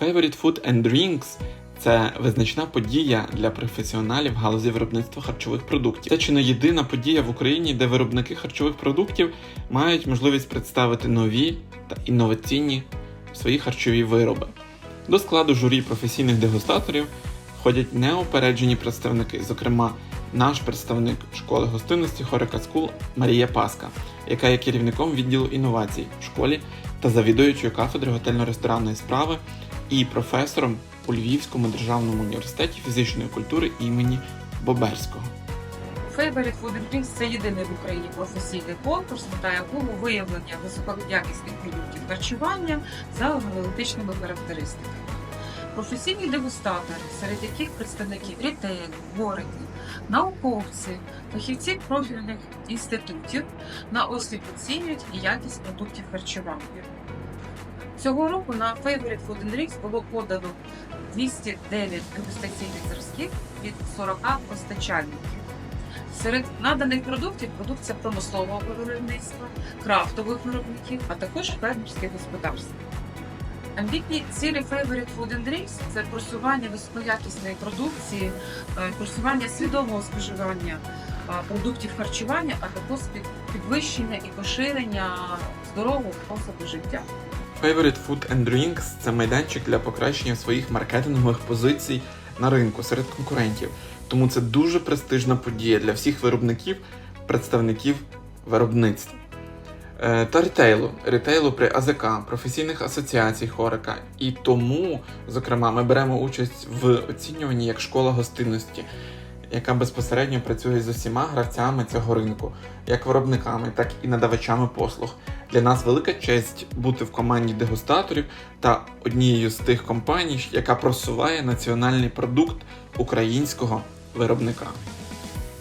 Favorite Food and Drinks це визначна подія для професіоналів галузі виробництва харчових продуктів. Це чи не єдина подія в Україні, де виробники харчових продуктів мають можливість представити нові та інноваційні свої харчові вироби. До складу журі професійних дегустаторів входять неопереджені представники, зокрема, наш представник школи гостинності Хорика Скул Марія Паска, яка є керівником відділу інновацій в школі та завідуючою кафедри готельно-ресторанної справи і професором у Львівському державному університеті фізичної культури імені Боберського. Favorite Food – це єдиний в Україні професійний конкурс, мета якого виявлення високоякісних продуктів харчування за аналітичними характеристиками. Професійні дегустатори, серед яких представники рітейлу, дворики, науковці, фахівці профільних інститутів на осліп оцінюють і якість продуктів харчування. Цього року на Favorite Food and Drinks було подано 209 дегустаційних зразків від 40 постачальників. Серед наданих продуктів продукція промислового виробництва, крафтових виробників, а також фермерських господарств. Амбітні цілі Favorite Food and Drinks – це просування високоякісної продукції, е, просування свідомого споживання е, продуктів харчування, а також підвищення і поширення здорового способу життя. Favorite Food and Drinks – це майданчик для покращення своїх маркетингових позицій на ринку серед конкурентів. Тому це дуже престижна подія для всіх виробників, представників виробництва. Е, Та рітейлу, рітейлу при АЗК, професійних асоціацій Хорика. І тому, зокрема, ми беремо участь в оцінюванні як школа гостинності, яка безпосередньо працює з усіма гравцями цього ринку, як виробниками, так і надавачами послуг. Для нас велика честь бути в команді дегустаторів та однією з тих компаній, яка просуває національний продукт українського виробника.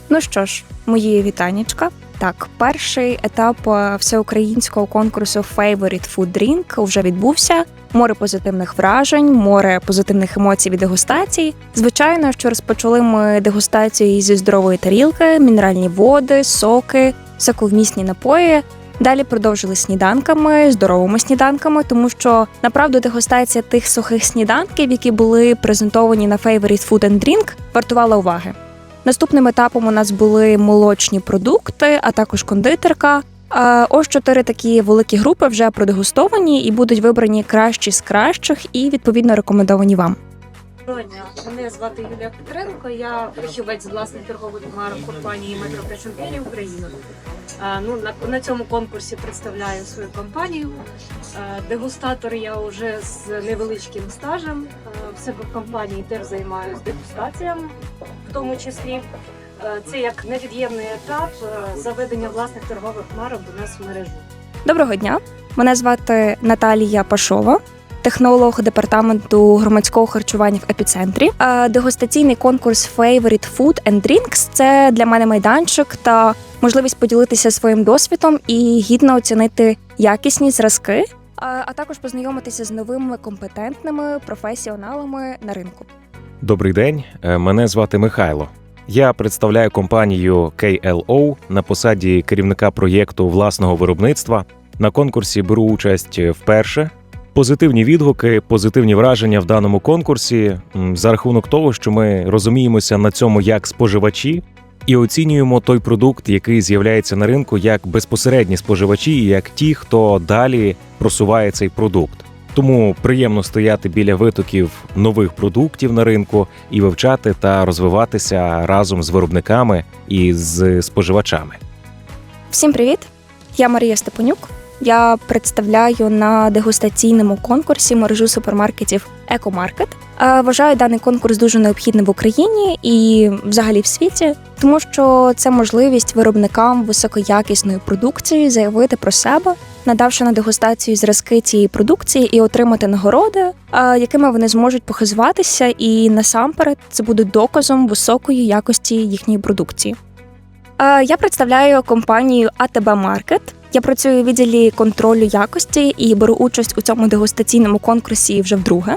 Ну що ж, мої вітанічка. Так, перший етап е, всеукраїнського конкурсу Favorite Food Drink вже відбувся. Море позитивних вражень, море позитивних емоцій від дегустації. Звичайно, що розпочали ми дегустацію зі здорової тарілки, мінеральні води, соки, соковмісні напої. Далі продовжили сніданками, здоровими сніданками, тому що направду дегустація тих сухих сніданків, які були презентовані на Favorite Food and Drink, вартувала уваги. Наступним етапом у нас були молочні продукти, а також кондитерка. Ось чотири такі великі групи вже продегустовані і будуть вибрані кращі з кращих і відповідно рекомендовані вам. Мене звати Юлія Петренко. Я фахівець власних торгових марок компанії Метро Причонкері Україна. Ну, на, на цьому конкурсі представляю свою компанію. Дегустатор я вже з невеличким стажем. В себе в компанії теж займаюся дегустаціями, в тому числі. А, Це як невід'ємний етап заведення власних торгових марок до нас в мережу. Доброго дня! Мене звати Наталія Пашова, технолог департаменту громадського харчування в епіцентрі. Е, Дегустаційний конкурс Favorite Food and Drinks – це для мене майданчик та можливість поділитися своїм досвідом і гідно оцінити якісні зразки, е, а також познайомитися з новими компетентними професіоналами на ринку. Добрий день, е, мене звати Михайло. Я представляю компанію KLO на посаді керівника проєкту власного виробництва. На конкурсі беру участь вперше. Позитивні відгуки, позитивні враження в даному конкурсі за рахунок того, що ми розуміємося на цьому як споживачі і оцінюємо той продукт, який з'являється на ринку, як безпосередні споживачі, як ті, хто далі просуває цей продукт. Тому приємно стояти біля витоків нових продуктів на ринку і вивчати та розвиватися разом з виробниками і з споживачами. Всім привіт! Я Марія Степанюк. Я представляю на дегустаційному конкурсі мережу супермаркетів Екомаркет. Е, Вважаю даний конкурс дуже необхідним в Україні і взагалі в світі, тому що це можливість виробникам високоякісної продукції заявити про себе, надавши на дегустацію зразки цієї продукції і отримати нагороди, якими вони зможуть похизуватися, і насамперед це буде доказом високої якості їхньої продукції. Я представляю компанію АТБ Маркет. Я працюю у відділі контролю якості і беру участь у цьому дегустаційному конкурсі вже вдруге.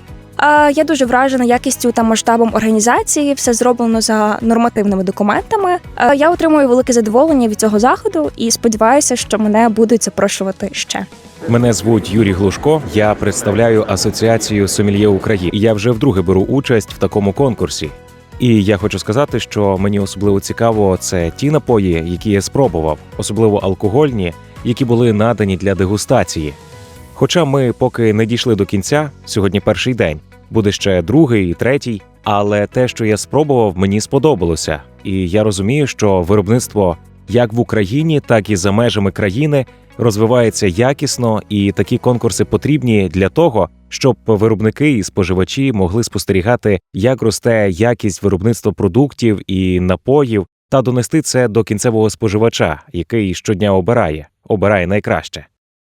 Я дуже вражена якістю та масштабом організації. Все зроблено за нормативними документами. Я отримую велике задоволення від цього заходу і сподіваюся, що мене будуть запрошувати ще. Мене звуть Юрій Глушко. Я представляю асоціацію Сомельє України. Я вже вдруге беру участь в такому конкурсі. І я хочу сказати, що мені особливо цікаво це ті напої, які я спробував, особливо алкогольні, які були надані для дегустації. Хоча ми поки не дійшли до кінця, сьогодні перший день, буде ще другий і третій. Але те, що я спробував, мені сподобалося, і я розумію, що виробництво як в Україні, так і за межами країни розвивається якісно, і такі конкурси потрібні для того, щоб виробники і споживачі могли спостерігати, як росте якість виробництва продуктів і напоїв, та донести це до кінцевого споживача, який щодня обирає, обирає найкраще.